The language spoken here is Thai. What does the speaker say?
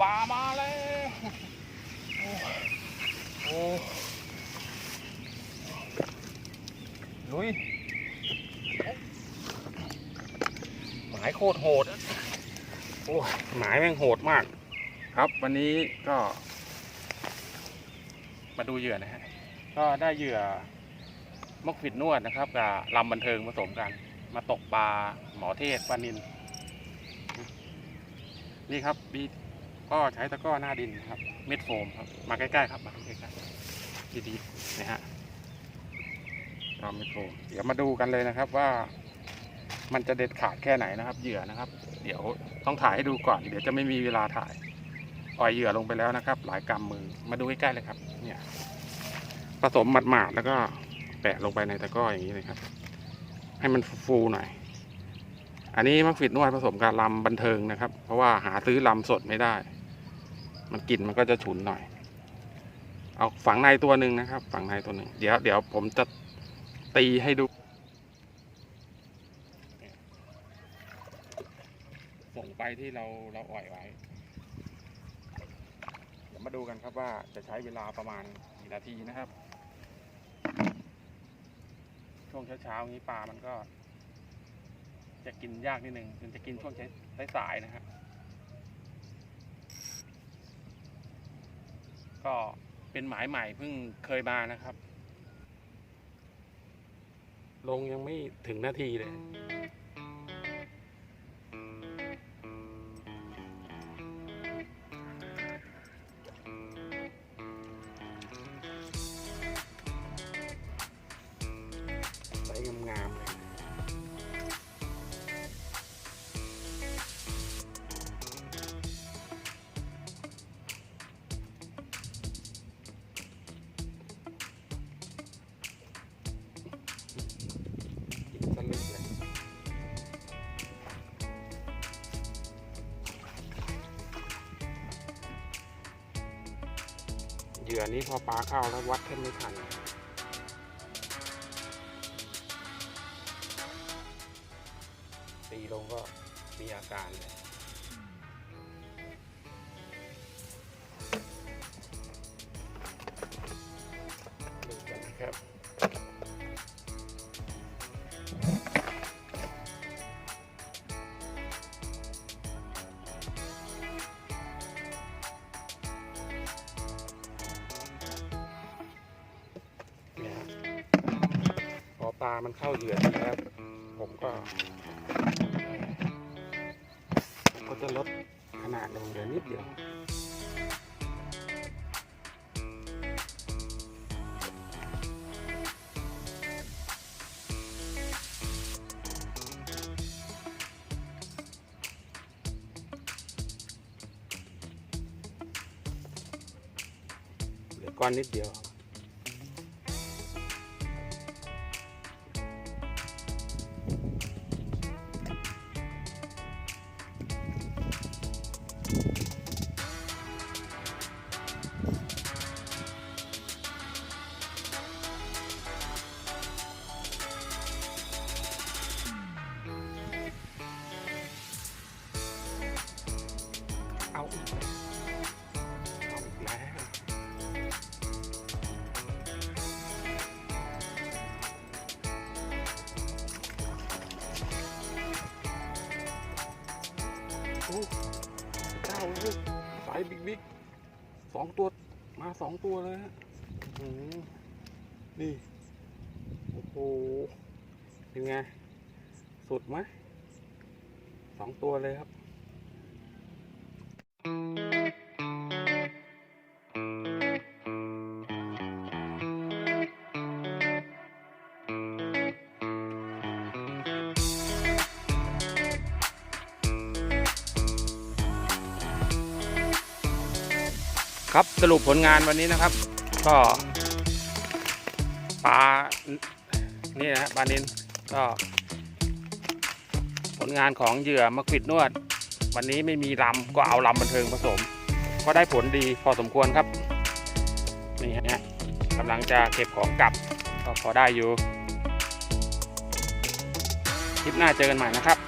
ปลามาแล้วโอ้โอ้ลุยหมายโคตรโหดโอ้ยหมายแม่งโหดมาก ครับวันนี้ก็ มาดูเหยื่อนะฮะก็ได้เหยื่อมกผิดนวดนะครับกับลำบันเทิงผสมกัน มาตกปลาหมอเทศปลานินนี่ครับบี ก็ใช้ตะกร้อหน้าดินครับ เม็ดโฟมครับ มาใกล้ๆครับ มาใกล้ๆดีๆนะฮะก็เม็ดโฟม เดี๋ยวมาดูกันเลยนะครับว่า มันจะเด็ดขาดแค่ไหนนะครับ เหยื่อนะครับ เดี๋ยวต้องถ่ายให้ดูก่อน เดี๋ยวจะไม่มีเวลาถ่ายปล่อยเหยื่อลงไปแล้วนะครับ หลายกำมือ มาดูใกล้ๆเลยครับ เนี่ย ผสมหมาดๆแล้วก็แปะลงไปในตะกร้ออย่างนี้เลยครับ ให้มันฟูๆหน่อยอันนี้มักฟิดนวดผสมกับลำบันเทิงนะครับ เพราะว่าหาซื้อลำสดไม่ได้ มันกลิ่นมันก็จะฉุนหน่อย เอาฝังในตัวหนึ่งนะครับ ฝังในตัวหนึ่งเดี๋ยวเดี๋ยวผมจะตีให้ดูส่งไปที่เราเราอ่อยไว้ เดี๋ยวมาดูกันครับว่าจะใช้เวลาประมาณกี่นาทีนะครับ ช่วงเช้าๆนี้ปลามันก็ จะกินยากนิดนึงมันจะกินช่วงใช้สายๆนะครับ ก็เป็นหมายใหม่เพิ่งเคยมานะครับ ลงยังไม่ถึงนาทีเลย ยื่อนี้พอปลาเข้าแล้ววัดแค่ไม่ทันตีลงก็มีอาการเลย ลามันเข้าเหยื่อดีแล้วผมก็ ก็จะลดขนาดลงเหลือนิดเดียวเลือก้อนนิดเดียว เจ้าเลยสายบิ๊กบิ๊กสองตัวมาสองตัวเลยฮะนี่ โอ้โห เป็นไง สุดไหมสองตัวเลยครับ ครับสรุปผลงานวันนี้นะครับ ก็ปลานี่นะปลานินก็ ผลงานของเหยื่อมะขิดนวด วันนี้ไม่มีลำก็เอาลำบันเทิงผสม ก็ได้ผลดีพอสมควรครับนี่ฮะกำลังจะเก็บของกลับก็พอได้อยู่คลิปหน้าเจอกันใหม่นะครับ